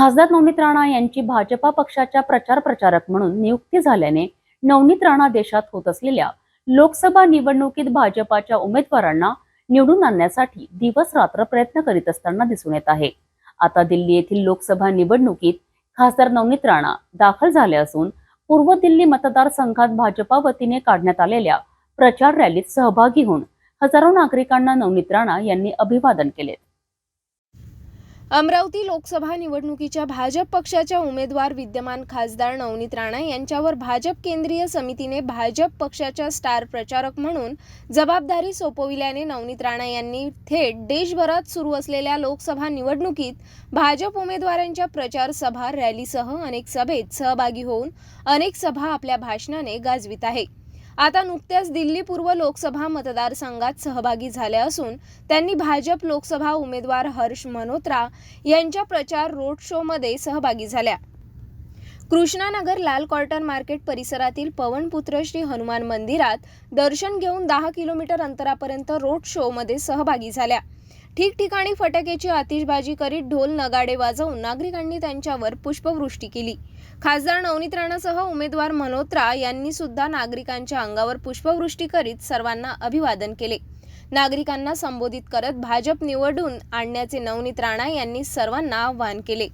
खासदार नवनीत राणा यांची भाजपा पक्षाच्या प्रचार प्रचारक म्हणून नियुक्ती झाल्याने नवनीत राणा देशात होत असलेल्या लोकसभा निवडणुकीत भाजपाच्या उमेदवारांना निवडून आणण्यासाठी दिवस रात्र प्रयत्न करीत असताना दिसून येत आहे. आता दिल्ली येथील लोकसभा निवडणुकीत खासदार नवनीत राणा दाखल झाले असून पूर्व दिल्ली मतदारसंघात भाजपा वतीने काढण्यात आलेल्या प्रचार रॅलीत सहभागी होऊन हजारो नागरिकांना नवनीत राणा यांनी अभिवादन केले. अमरावती लोकसभा निवडणुकीच्या भाजप पक्षाच्या उमेदवार विद्यमान खासदार नवनीत राणा यांच्यावर भाजप केंद्रीय समितीने भाजप पक्षाच्या स्टार प्रचारक म्हणून जबाबदारी सोपविल्याने नवनीत राणा यांनी थेट देशभरात सुरू असलेल्या लोकसभा निवडणुकीत भाजप उमेदवारांच्या प्रचार सभा रॅलीसह अनेक सभेत सहभागी होऊन अनेक सभा आपल्या भाषणाने गाजवित आहे. आता नुकत्याच दिल्ली पूर्व लोकसभा मतदारसंघात सहभागी झाल्या असून त्यांनी भाजप लोकसभा उमेदवार हर्ष मल्होत्रा यांच्या प्रचार रोड शोमध्ये सहभागी झाल्या. कृष्णानगर लाल कॉर्टन मार्केट परिसरातील पवनपुत्र श्री हनुमान मंदिरात दर्शन घेऊन दहा किलोमीटर अंतरापर्यंत रोड शोमध्ये सहभागी झाल्या. ठिकठिकाणी फटाक्याची आतिषबाजी करीत ढोल नगाडे वाजवून नागरिकांनी त्यांच्यावर पुष्पवृष्टी केली. खासदार नवनीत राणासह उमेदवार मल्होत्रा यांनी सुद्धा नागरिकांच्या अंगावर पुष्पवृष्टी करीत सर्वांना अभिवादन केले. नागरिकांना संबोधित करत भाजप निवडून आणण्याचे नवनीत राणा यांनी सर्वांना आवाहन केले.